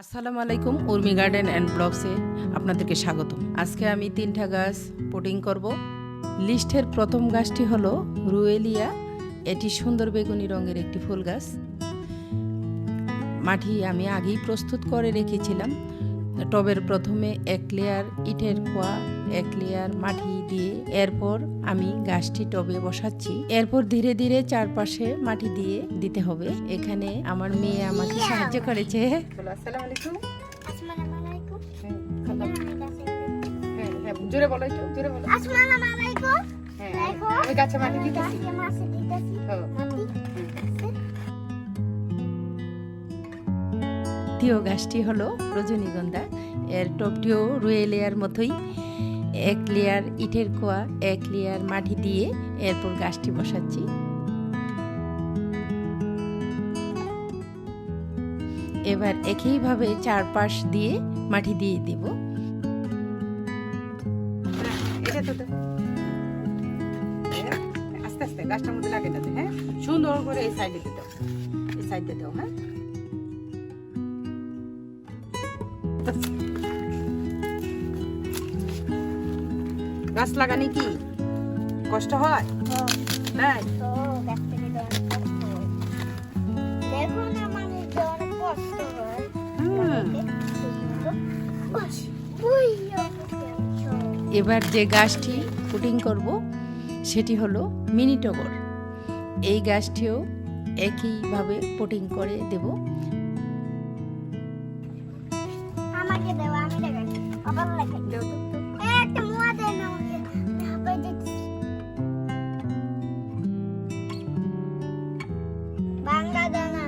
আসসালামু আলাইকুম, Urmi garden and ব্লগসে আপনাদেরকে স্বাগত আজকে আমি তিনটা গাছ পোটিং করব। লিস্টের প্রথম গাছটি হলো রুয়েলিয়া। এটি সুন্দর বেগুনি রঙের একটি ফুল গাছ। মাটি আমি আগেই প্রস্তুত করে রেখেছিলাম। টবের প্রথমে এক লেয়ার ইটের খোয়া এক লেয়ার মাটি দিয়ে এরপর আমি গাছটি টবে বসাচ্ছি। এরপর ধীরে ধীরে চারপাশে মাটি দিয়ে দিতে হবে। এখানে আমার মেয়ে আমাকে সাহায্য করেছে। আসসালামু আলাইকুম। আসসালামালাইকুম জোরে বলো একটু জোরে বলো। আসসালামালাইকুম হ্যাঁ দেখো। গাছে মাটি দিতেছি। দ্বিতীয় গাছটি হলো রজনীগন্ধা। এর টপটিও রুয়ে লেয়ার মতোই। এক লেয়ার ইটের কোয়া এক লেয়ার মাটি দিয়ে এরপর গাছটি বসাচ্ছি। এবার একইভাবে চারপাশ দিয়ে মাটি দিয়ে দিব। আস্তে আস্তে, গাছটার মধ্যে লাগে হ্যাঁ? সুন্দর করে এই সাইডে দাও এই সাইডে দাও হ্যাঁ? গাছ লাগানি কি? কষ্ট হয়? তাই। এবার যে গাছটি পুটিং করব সেটি হলো মিনি টগর। এই গাছটিও একইভাবে পুটিং করে দেব। দানা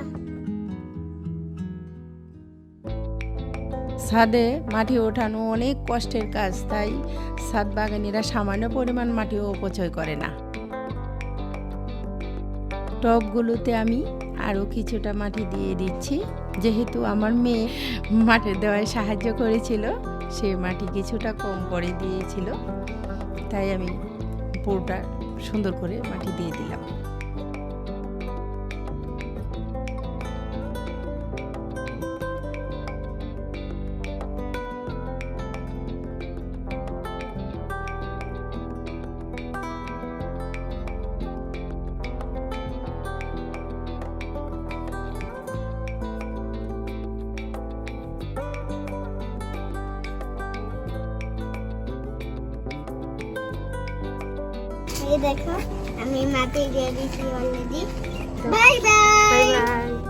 ছাদে মাটি ওঠানো অনেক কষ্টের কাজ, তাই ছাদ বাগানিরা সামান্য পরিমাণ মাটিও অপচয় করে না। টবগুলোতে আমি আরও কিছুটা মাটি দিয়ে দিচ্ছি, যেহেতু আমার মেয়ে মাটি দেওয়ায় সাহায্য করেছিল। সে মাটি কিছুটা কম করে দিয়েছিল তাই আমি পুরোটা সুন্দর করে মাটি দিয়ে দিলাম। এই দেখো আমি মাটি দিয়ে দিচ্ছি already bye bye bye bye